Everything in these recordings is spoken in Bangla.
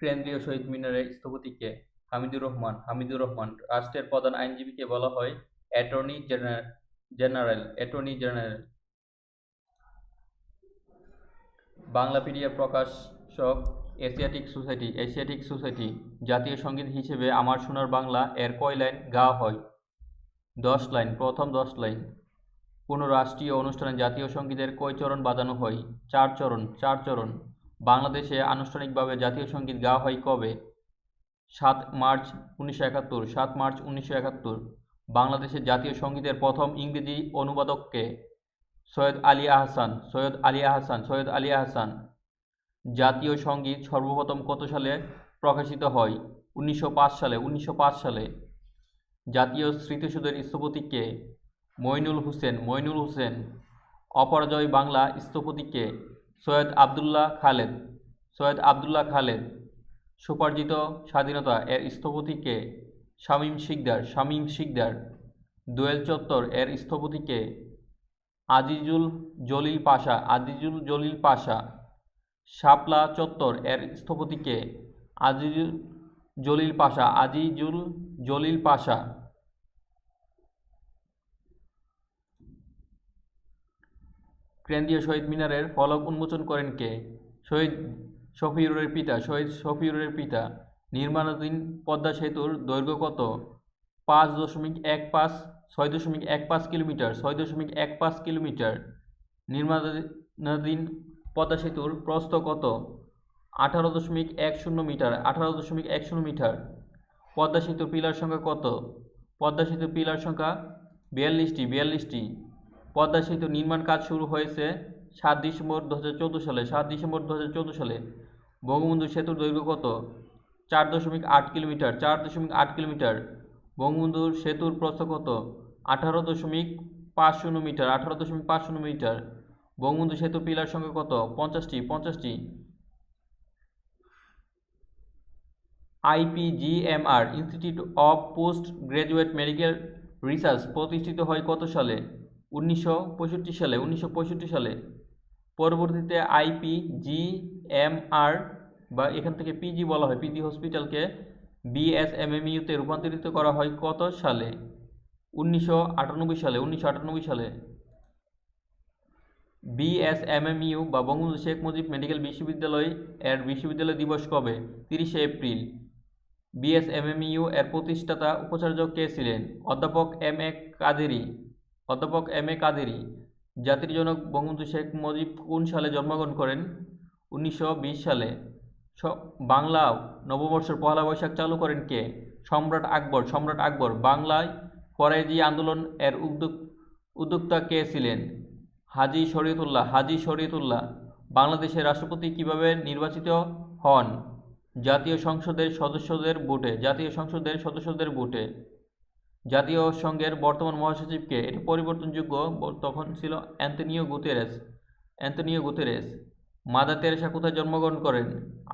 কেন্দ্রীয় শহীদ মিনারের স্থপতি কে হামিদুর রহমান হামিদুর রহমান, রাষ্ট্রের প্রধান আইনজীবীকে বলা হয় attorney general attorney general. Banglapedia প্রকাশক, এশিয়াটিক সোসাইটি এশিয়াটিক সোসাইটি জাতীয় সংগীত হিসেবে আমার সোনার বাংলা এর কয় লাইন? গাওয়া হয়। দশ লাইন, প্রথম দশ লাইন। কোনো রাষ্ট্রীয় অনুষ্ঠানে জাতীয় সঙ্গীতের কয় চরণ বাজানো হয়? চার চরণ চার চরণ। বাংলাদেশে আনুষ্ঠানিকভাবে জাতীয় সংগীত গাওয়া হয় কবে? সাত মার্চ উনিশশো একাত্তর, সাত মার্চ উনিশশো একাত্তর। বাংলাদেশের জাতীয় সঙ্গীতের প্রথম ইংরেজি অনুবাদককে সৈয়দ আলী আহসান, সৈয়দ আলী আহসান, সৈয়দ আলী আহসান। জাতীয় সংগীত সর্বপ্রথম কত সালে প্রকাশিত হয়? উনিশশো পাঁচ সালে, উনিশশো পাঁচ সালে। জাতীয় স্মৃতিসৌধের স্থপতিকে মইনুল হোসেন মইনুল হোসেন। অপরাজয় বাংলা স্থপতি কে? সৈয়দ আবদুল্লাহ খালেদ। সৈয়দ আবদুল্লাহ খালেদ সুপার্জিত স্বাধীনতা এর স্থপতি কে? শামীম শিকদার। শামীম শিকদার, দোয়েল চত্বর এর স্থপতি কে? আজিজুল জলিল পাশা। আজিজুল জলিল পাশা, শাপলা চত্বর এর স্থপতি কে? আজিজুল জলিল পাশা। আজিজুল জলিল পাশা। কেন্দ্রীয় শহীদ মিনারের ফলক উন্মোচন করেন কে? শহীদ শফিউরের পিতা, শহীদ শফিউরের পিতা, নির্মাণাধীন পদ্মা সেতুর দৈর্ঘ্য কত? পাঁচ দশমিক এক পাঁচ, ছয় দশমিক এক পাঁচ কিলোমিটার, ছয় দশমিক এক পাঁচ কিলোমিটার। নির্মাণাধীন পদ্মা সেতুর প্রস্থ কত? আঠারো দশমিক এক শূন্য মিটার, আঠারো দশমিক এক শূন্য মিটার। পদ্মা সেতুর পিলার সংখ্যা কত? পদ্মা সেতুর পিলার সংখ্যা বিয়াল্লিশটি বিয়াল্লিশটি। পদ্মা সেতু নির্মাণ কাজ শুরু হয়েছে সাত ডিসেম্বর দু হাজার চোদ্দ সালে। সাত ডিসেম্বর দু হাজার চোদ্দ সালে বঙ্গবন্ধু সেতুর দৈর্ঘ্য কত? চার দশমিক আট কিলোমিটার। চার দশমিক আট কিলোমিটার। বঙ্গবন্ধুর সেতুর প্রস্থ কত? আঠারো দশমিক পাঁচ শূন্য মিটার। আঠারো দশমিক পাঁচ শূন্য মিটার। বঙ্গবন্ধু সেতু পিলার সংখ্যা কত? পঞ্চাশটি। পঞ্চাশটি। IPGMR, institute of post graduate medical research প্রতিষ্ঠিত হয় কত সালে? উনিশশো পঁয়ষট্টি সালে, উনিশশো পঁয়ষট্টি সালে পরবর্তীতে আইপি আইপিজিএমআর বা এখান থেকে পিজি বলা হয় পিজি হসপিটালকে বিএসএমএমইউতে রূপান্তরিত করা হয় কত সালে? উনিশশো আটানব্বই সালে, উনিশশো আটানব্বই সালে। বিএসএমএমইউ বা বঙ্গবন্ধু শেখ মুজিব মেডিকেল বিশ্ববিদ্যালয় এর বিশ্ববিদ্যালয় দিবস কবে? তিরিশে এপ্রিল। বিএসএমএমইউ এর প্রতিষ্ঠাতা উপাচার্য কে ছিলেন? অধ্যাপক এম এ কাদেরি। অধ্যাপক এম এ কাদেরি, জাতির জনক বঙ্গবন্ধু শেখ মুজিব কোন সালে জন্মগ্রহণ করেন? উনিশশো বিশ সালে। বাংলা নববর্ষের পহেলা বৈশাখ চালু করেন কে? সম্রাট আকবর সম্রাট আকবর। বাংলায় ফরাইজি আন্দোলন এর উদ্যোগ, উদ্যোক্তা কে ছিলেন? হাজি শরীয়তুল্লাহ। হাজি শরীয়তুল্লাহ, বাংলাদেশের রাষ্ট্রপতি কীভাবে নির্বাচিত হন? জাতীয় সংসদের সদস্যদের ভোটে। জাতীয় সংসদের সদস্যদের ভোটে। জাতীয় সংঘের বর্তমান মহাসচিবকে এটা পরিবর্তনযোগ্য তখন ছিল Antonio Guterres Antonio Guterres. Mother Teresa কোথায় জন্মগ্রহণ করেন?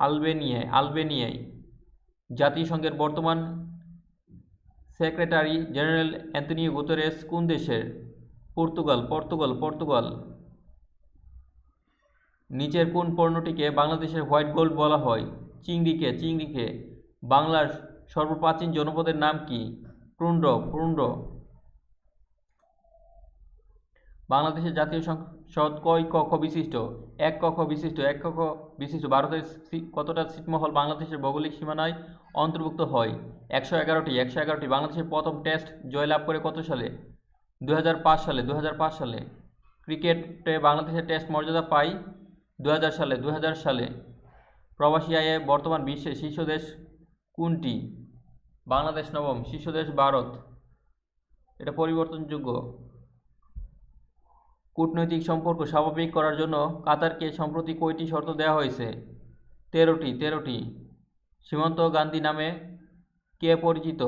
আলবেনিয়ায় আলবেনিয়ায়। জাতিসংঘের বর্তমান সেক্রেটারি জেনারেল অ্যান্তনিও গুতেরেস কোন দেশের? Portugal Portugal Portugal. নিচের কোন পণ্যটিকে বাংলাদেশের হোয়াইট গোল্ড বলা হয়? চিংড়িকে চিংড়িকে। বাংলার সর্বপ্রাচীন জনপদের নাম কি? প্রুণ্ড প্রুণ্ড বাংলাদেশের জাতীয় সংসদ কয় কক্ষ বিশিষ্ট? এক কক্ষ বিশিষ্ট, এক কক্ষ বিশিষ্ট ভারতের কতটা ছিটমহল বাংলাদেশের ভৌগোলিক সীমানায় অন্তর্ভুক্ত হয়? একশো এগারোটি একশো এগারোটি। বাংলাদেশের প্রথম টেস্ট জয়লাভ করে কত সালে? দু হাজার পাঁচ সালে দু হাজার পাঁচ সালে। ক্রিকেটে বাংলাদেশের টেস্ট মর্যাদা পায় দু হাজার সালে দু হাজার সালে। প্রবাসী আয়ে বর্তমান বিশ্বের শীর্ষ দেশ কোনটি? বাংলাদেশ নবম শীর্ষ দেশ ভারত। এটা পরিবর্তনযোগ্য। কূটনৈতিক সম্পর্ক স্বাভাবিক করার জন্য কাতারকে সম্প্রতি কয়টি শর্ত দেওয়া হয়েছে? তেরোটি তেরোটি। সীমান্ত গান্ধী নামে কে পরিচিত?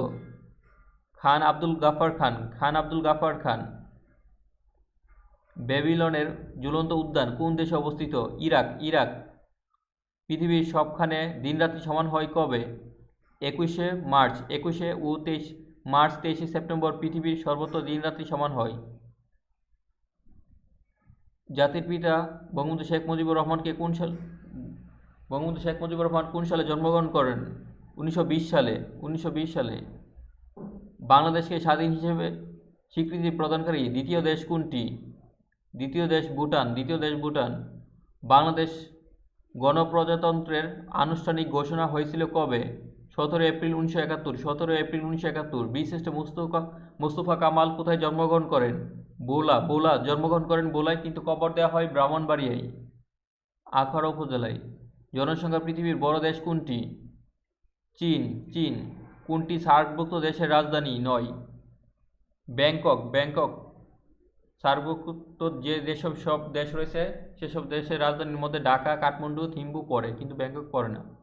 খান আব্দুল গাফার খান খান আব্দুল গাফার খান। ব্যাবিলনের ঝুলন্ত উদ্যান কোন দেশে অবস্থিত? Iraq Iraq. পৃথিবীর সবখানে দিনরাত্রি সমান হয় কবে? একুশে মার্চ, একুশে ও তেইশ মার্চ, তেইশে সেপ্টেম্বর পৃথিবীর সর্বত্র দিনরাত্রি সমান হয়। জাতির পিতা বঙ্গবন্ধু শেখ মুজিবুর রহমানকে কোন সাল বঙ্গবন্ধু শেখ মুজিবুর রহমান কোন সালে জন্মগ্রহণ করেন? উনিশশো বিশ সালে, উনিশশো বিশ সালে। বাংলাদেশকে স্বাধীন হিসেবে স্বীকৃতি প্রদানকারী দ্বিতীয় দেশ কোনটি? দ্বিতীয় দেশ ভুটান, দ্বিতীয় দেশ ভুটান। বাংলাদেশ গণপ্রজাতন্ত্রের আনুষ্ঠানিক ঘোষণা হয়েছিল কবে? সতেরো এপ্রিল উনিশশো একাত্তর সতেরো এপ্রিল উনিশশো একাত্তর, বিশিষ্ট মুস্তফা মুস্তফা কামাল কোথায় জন্মগ্রহণ করেন? বোলা বোলা, জন্মগ্রহণ করেন বোলায় কিন্তু কবর দেওয়া হয় ব্রাহ্মণবাড়িয়ায় আখাড়া উপজেলায়। জনসংখ্যা পৃথিবীর বড় দেশ কোনটি? চীন চীন, কোনটি সার্কভুক্ত দেশের রাজধানী? নয়। ব্যাংকক ব্যাংকক, সার্বভৌমত্ব যে যেসব সব দেশ রয়েছে, সেসব দেশের রাজধানীর মধ্যে ঢাকা, কাঠমান্ডু, থিম্বু পড়ে, কিন্তু ব্যাংকক পড়ে না।